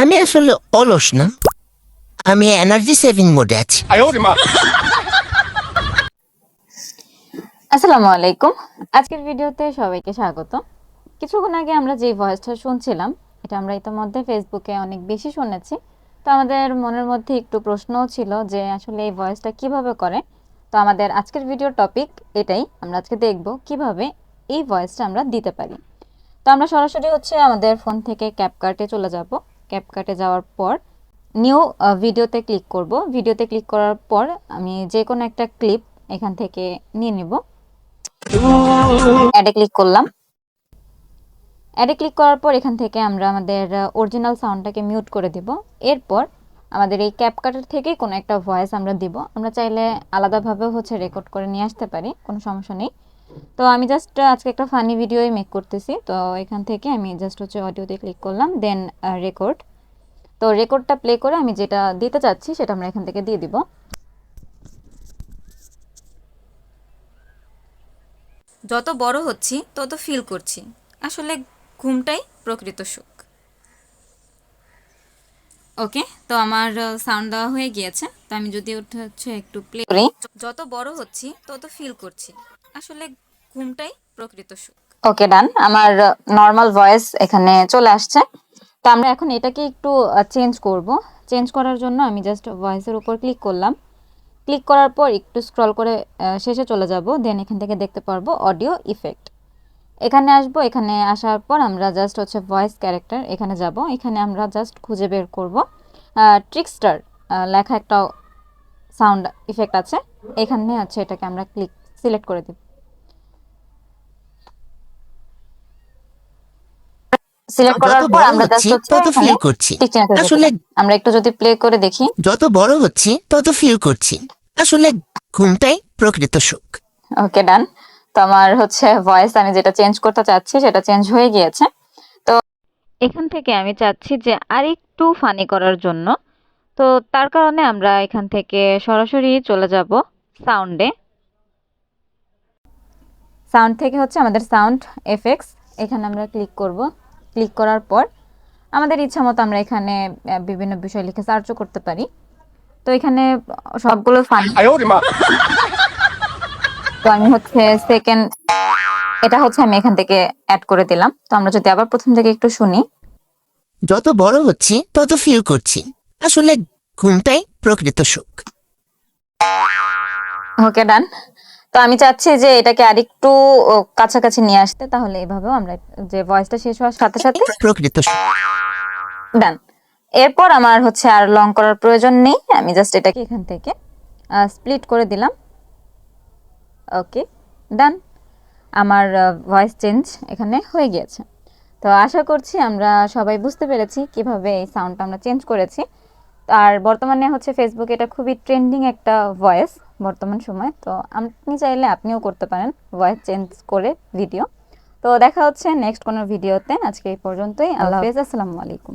আমি আসলে অলস না। আমি এনার্জি সেভিং মোডে আছি। আসসালামু আলাইকুম। আজকের ভিডিওতে সবাইকে স্বাগত। কিছুক্ষণ আগে আমরা যে ভয়েসটা শুনছিলাম এটা আমরা ইতিমধ্যে ফেসবুকে অনেক বেশি শুনেছি। তো আমাদের মনের মধ্যে একটু প্রশ্নও ছিল যে আসলে এই ভয়েসটা কীভাবে করে? তো আমাদের আজকের ভিডিও টপিক এটাই। আমরা আজকে দেখব কীভাবে এই ভয়েসটা আমরা দিতে পারি। তো আমরা সরাসরি হচ্ছে আমাদের ফোন থেকে ক্যাপকার্টে চলে যাব। ক্যাপকার্টে যাওয়ার পর নিউ ভিডিওতে ক্লিক করব। ভিডিওতে ক্লিক করার পর আমি যে কোনো একটা ক্লিপ এখান থেকে নিয়ে নিব। অ্যাডে ক্লিক করলাম। অ্যাডে ক্লিক করার পর এখান থেকে আমরা আমাদের অরিজিনাল সাউন্ডটাকে মিউট করে দিব। এরপর আমাদের এই ক্যাপকাটের থেকেই কোনো একটা ভয়েস আমরা দিব। আমরা চাইলে আলাদাভাবেও হচ্ছে রেকর্ড করে নিয়ে আসতে পারি, কোনো সমস্যা নেই। তো আমি জাস্ট আজকে একটা ফানি ভিডিওই মেক করতেছি। তো এখান থেকে আমি জাস্ট হচ্ছে অডিওতে ক্লিক করলাম দেন রেকর্ড তো রেকর্ডটা প্লে করে আমি যেটা দিতে চাচ্ছি সেটা আমরা এখান থেকে দিয়ে দিব। যত বড় হচ্ছি তত ফিল করছি। আসলে ঘুমটাই প্রকৃত সুখ। ওকে তো আমার সাউন্ড দেওয়া হয়ে গিয়েছে। তো আমি যদি ওটা হচ্ছে একটু প্লে করি যত বড় হচ্ছি তত ফিল করছি। আসলে ঘুমটাই প্রকৃত সুখ। ওকে ডান আমার নর্মাল ভয়েস এখানে চলে আসছে। তো আমরা এখন এটাকে একটু চেঞ্জ করব। চেঞ্জ করার জন্য আমি জাস্ট ভয়েসের উপর ক্লিক করলাম। ক্লিক করার পর একটু স্ক্রল করে শেষে চলে যাব। দেন এখান থেকে দেখতে পারব অডিও ইফেক্ট এখানে আসব, এখানে আসার পর আমরা জাস্ট হচ্ছে ভয়েস ক্যারেক্টার এখানে যাব। এখানে আমরা জাস্ট খুঁজে বের করব। ট্রিকস্টার লেখা একটা সাউন্ড ইফেক্ট আছে। এখানে হচ্ছে এটাকে আমরা ক্লিক সিলেক্ট করে দিব। সিলেক্ট করার পর আমরা জাস্ট হচ্ছে তত ফিল করছি। আসলে আমরা একটু যদি প্লে করে দেখি। যত বড় হচ্ছি তত ফিল করছি। আসলে ঘুমটাই প্রকৃত সুখ। ওকে ডান তো আমার হচ্ছে ভয়েস আমি যেটা চেঞ্জ করতে চাচ্ছি সেটা চেঞ্জ হয়ে গিয়েছে। তো এখান থেকে আমি চাচ্ছি যে আরেকটু ফানি করার জন্য। তো তার কারণে আমরা এখান থেকে সরাসরি চলে যাব সাউন্ডে সাউন্ড থেকে হচ্ছে আমাদের সাউন্ড এফেক্টস এখানে আমরা ক্লিক করব। ক্লিক করার পর আমাদের ইচ্ছা মতো আমরা এখানে বিভিন্ন বিষয় লিখে সার্চও করতে পারি। তো এখানে সবগুলো তো আমি হচ্ছে সেকেন্ড এটা হচ্ছে আমি এখান থেকে অ্যাড করে দিলাম। তো আমরা যদি আবার প্রথম থেকে একটু শুনি। যত বড় হচ্ছি তত ফিল করছি। আসলে ঘুমটাই প্রকৃত সুখ। ওকে ডান তো আমি চাচ্ছি যে এটাকে আরেকটু কাছাকাছি নিয়ে আসতে তাহলে এভাবেও আমরা যে ভয়েসটা শেষ হওয়ার সাথে সাথে প্রকৃত ডান এরপর আমার হচ্ছে আর লং করার প্রয়োজন নেই আমি জাস্ট এটাকে এখান থেকে স্প্লিট করে দিলাম। ওকে ডান আমার ভয়েস চেঞ্জ এখানে হয়ে গিয়েছে। তো আশা করছি আমরা সবাই বুঝতে পেরেছি কীভাবে এই সাউন্ডটা আমরা চেঞ্জ করেছি। আর বর্তমানে হচ্ছে ফেসবুকে এটা খুবই ট্রেন্ডিং একটা ভয়েস বর্তমান সময়। তো আপনি চাইলে আপনিও করতে পারেন ভয়েস চেঞ্জ করে ভিডিও তো দেখা হচ্ছে নেক্সট কোনো ভিডিওতে আজকে এই পর্যন্তই। আল্লাহ হাফেজ। আসসালামু আলাইকুম।